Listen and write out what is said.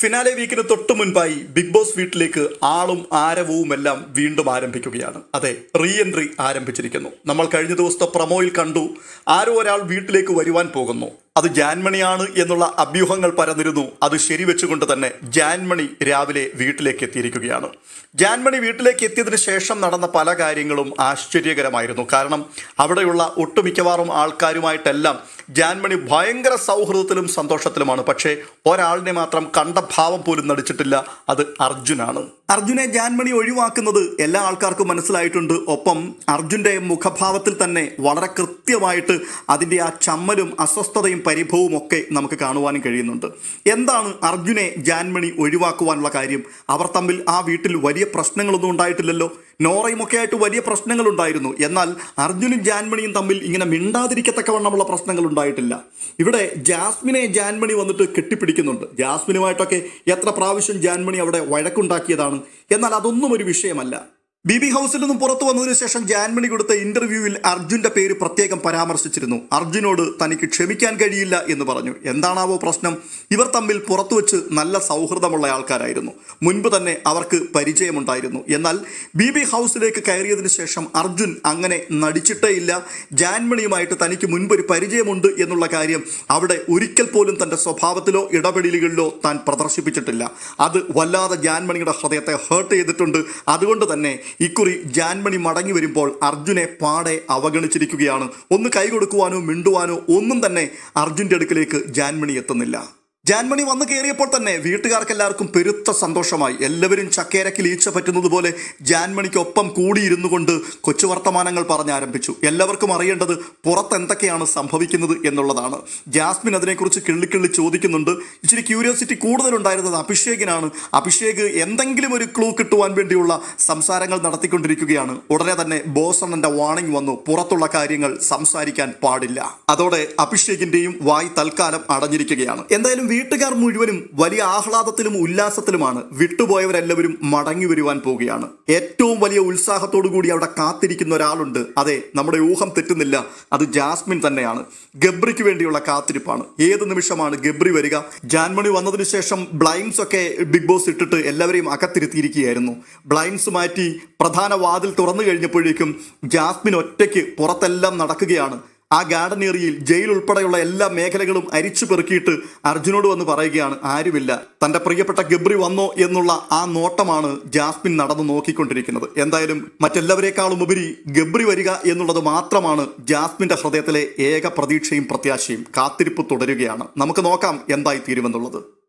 Finale വീക്കിന് തൊട്ടു മുൻപായി big boss വീട്ടിലേക്ക് ആളും ആരവവും എല്ലാം വീണ്ടും ആരംഭിക്കുകയാണ്. അതെ റീ എൻട്രി ആരംഭിച്ചിരിക്കുന്നു. നമ്മൾ കഴിഞ്ഞ ദിവസത്തെ പ്രൊമോയിൽ കണ്ടു. ആരോ ഒരാൾ വീട്ടിലേക്ക് വരുവാൻ പോകുന്നു. അത് ജാൻമണിയാണ് എന്നുള്ള അഭ്യൂഹങ്ങൾ പരന്നിരുന്നു. അത് ശരിവെച്ചുകൊണ്ട് തന്നെ ജാൻമണി രാവിലെ വീട്ടിലേക്ക് എത്തിയിരിക്കുകയാണ്. ജാൻമണി വീട്ടിലേക്ക് എത്തിയതിനു ശേഷം നടന്ന പല കാര്യങ്ങളും ആശ്ചര്യകരമായിരുന്നു. കാരണം അവിടെയുള്ള ഒട്ടുമിക്കവാറും ആൾക്കാരുമായിട്ടെല്ലാം ജാൻമണി ഭയങ്കര സൗഹൃദത്തിലും സന്തോഷത്തിലുമാണ്. പക്ഷേ ഒരാളിനെ മാത്രം കണ്ട ഭാവം പോലും നടിച്ചിട്ടില്ല. അത് അർജുനാണ്. അർജുനെ ജാൻമണി ഒഴിവാക്കുന്നത് എല്ലാ ആൾക്കാർക്കും മനസ്സിലായിട്ടുണ്ട്. ഒപ്പം അർജുന്റെ മുഖഭാവത്തിൽ തന്നെ വളരെ കൃത്യമായിട്ട് അതിന്റെ ആ ചമ്മലും അസ്വസ്ഥതയും പരിഭവവും ഒക്കെ നമുക്ക് കാണുവാനും കഴിയുന്നുണ്ട്. എന്താണ് അർജുനെ ജാൻമണി ഒഴിവാക്കുവാനുള്ള കാര്യം? അവർ തമ്മിൽ ആ വീട്ടിൽ വലിയ പ്രശ്നങ്ങളൊന്നും ഉണ്ടായിട്ടില്ലല്ലോ. നോറയും ഒക്കെ ആയിട്ട് വലിയ പ്രശ്നങ്ങളുണ്ടായിരുന്നു. എന്നാൽ അർജുനും ജാൻമണിയും തമ്മിൽ ഇങ്ങനെ മിണ്ടാതിരിക്കത്തക്കവണ്ണമുള്ള പ്രശ്നങ്ങൾ ഉണ്ടായിട്ടില്ല ഇവിടെ ജാസ്മിനെ ജാൻമണി വന്നിട്ട് കെട്ടിപ്പിടിക്കുന്നുണ്ട്. ജാസ്മിനുമായിട്ടൊക്കെ എത്ര പ്രാവശ്യം ജാൻമണി അവിടെ വഴക്കുണ്ടാക്കിയതാണ്. എന്നാൽ അതൊന്നും ഒരു വിഷയമല്ല. ബി ബി ഹൗസിൽ നിന്നും പുറത്തു വന്നതിന് ശേഷം ജാൻമണി കൊടുത്ത ഇന്റർവ്യൂവിൽ അർജുന്റെ പേര് പ്രത്യേകം പരാമർശിച്ചിരുന്നു. അർജുനോട് തനിക്ക് ക്ഷമിക്കാൻ കഴിയില്ല എന്ന് പറഞ്ഞു. എന്താണാവോ പ്രശ്നം? ഇവർ തമ്മിൽ പുറത്തു വെച്ച് നല്ല സൗഹൃദമുള്ള ആൾക്കാരായിരുന്നു. മുൻപ് തന്നെ അവർക്ക് പരിചയമുണ്ടായിരുന്നു. എന്നാൽ ബി ബി ഹൗസിലേക്ക് കയറിയതിന് ശേഷം അർജുൻ അങ്ങനെ നടിച്ചിട്ടേ ഇല്ല ജാൻമണിയുമായിട്ട് തനിക്ക് മുൻപ് ഒരു പരിചയമുണ്ട് എന്നുള്ള കാര്യം അവിടെ ഒരിക്കൽ പോലും തന്റെ സ്വഭാവത്തിലോ ഇടപെടലുകളിലോ താൻ പ്രദർശിപ്പിച്ചിട്ടില്ല. അത് വല്ലാതെ ജാൻമണിയുടെ ഹൃദയത്തെ ഹേർട്ട് ചെയ്തിട്ടുണ്ട്. അതുകൊണ്ട് തന്നെ ഇക്കുറി ജാൻമണി മടങ്ങി വരുമ്പോൾ അർജുനെ പാടെ അവഗണിച്ചിരിക്കുകയാണ്. ഒന്ന് കൈ കൊടുക്കുവാനോ മിണ്ടുവാനോ ഒന്നും തന്നെ അർജുന്റെ അടുക്കിലേക്ക് ജാൻമണി എത്തുന്നില്ല. ജാൻമണി വന്നു കയറിയപ്പോൾ തന്നെ വീട്ടുകാർക്ക് എല്ലാവർക്കും പെരുത്ത സന്തോഷമായി. എല്ലാവരും ചക്കേരക്കിൽ ഈച്ച പറ്റുന്നത് പോലെ ജാൻമണിക്കൊപ്പം കൂടിയിരുന്നു കൊണ്ട് കൊച്ചു വർത്തമാനങ്ങൾ പറഞ്ഞാരംഭിച്ചു എല്ലാവർക്കും അറിയേണ്ടത് പുറത്ത് എന്തൊക്കെയാണ് സംഭവിക്കുന്നത് എന്നുള്ളതാണ്. ജാസ്മിൻ അതിനെക്കുറിച്ച് കിള്ളിക്കിള്ളി ചോദിക്കുന്നുണ്ട്. ഇച്ചിരി ക്യൂരിയോസിറ്റി കൂടുതലുണ്ടായിരുന്നത് അഭിഷേകിനാണ്. അഭിഷേക് എന്തെങ്കിലും ഒരു ക്ലൂ കിട്ടുവാൻ വേണ്ടിയുള്ള സംസാരങ്ങൾ നടത്തിക്കൊണ്ടിരിക്കുകയാണ്. ഉടനെ തന്നെ ബോസണ്ണന്റെ വാണിംഗ് വന്നു. പുറത്തുള്ള കാര്യങ്ങൾ സംസാരിക്കാൻ പാടില്ല. അതോടെ അഭിഷേകിന്റെയും വായ് തൽക്കാലം അടഞ്ഞിരിക്കുകയാണ്. എന്തായാലും വീട്ടുകാർ മുഴുവനും വലിയ ആഹ്ലാദത്തിലും ഉല്ലാസത്തിലുമാണ് വിട്ടുപോയവരെല്ലാവരും മടങ്ങി വരുവാൻ പോവുകയാണ്. ഏറ്റവും വലിയ ഉത്സാഹത്തോടു കൂടി അവിടെ കാത്തിരിക്കുന്ന ഒരാളുണ്ട്. അതെ നമ്മുടെ ഊഹം തെറ്റുന്നില്ല. അത് ജാസ്മിൻ തന്നെയാണ്. ഗബ്രിക്ക് വേണ്ടിയുള്ള കാത്തിരിപ്പാണ്. ഏത് നിമിഷമാണ് ഗബ്രി വരിക? ജാൻമണി വന്നതിന് ശേഷം ബ്ലൈൻസ് ഒക്കെ ബിഗ് ബോസ് ഇട്ടിട്ട് എല്ലാവരെയും അകത്തിരുത്തിയിരിക്കുകയായിരുന്നു. ബ്ലൈൻസ് മാറ്റി പ്രധാന വാതിൽ തുറന്നു കഴിഞ്ഞപ്പോഴേക്കും ജാസ്മിൻ ഒറ്റയ്ക്ക് പുറത്തെല്ലാം നടക്കുകയാണ്. ആ ഗാർഡൻ ഏരിയയിൽ ജയിൽ ഉൾപ്പെടെയുള്ള എല്ലാ മേഖലകളും അരിച്ചു പെറുക്കിയിട്ട് അർജുനോട് വന്ന് പറയുകയാണ് ആരുമില്ല. തന്റെ പ്രിയപ്പെട്ട ഗബ്രി വന്നോ എന്നുള്ള ആ നോട്ടമാണ് ജാസ്മിൻ നടന്നു നോക്കിക്കൊണ്ടിരിക്കുന്നത്. എന്തായാലും മറ്റെല്ലാവരെക്കാളും ഉപരി ഗബ്രി വരിക എന്നുള്ളത് മാത്രമാണ് ജാസ്മിന്റെ ഹൃദയത്തിലെ ഏക പ്രതീക്ഷയും പ്രത്യാശയും. കാത്തിരിപ്പ് തുടരുകയാണ്. നമുക്ക് നോക്കാം എന്തായി തീരുമെന്നുള്ളത്.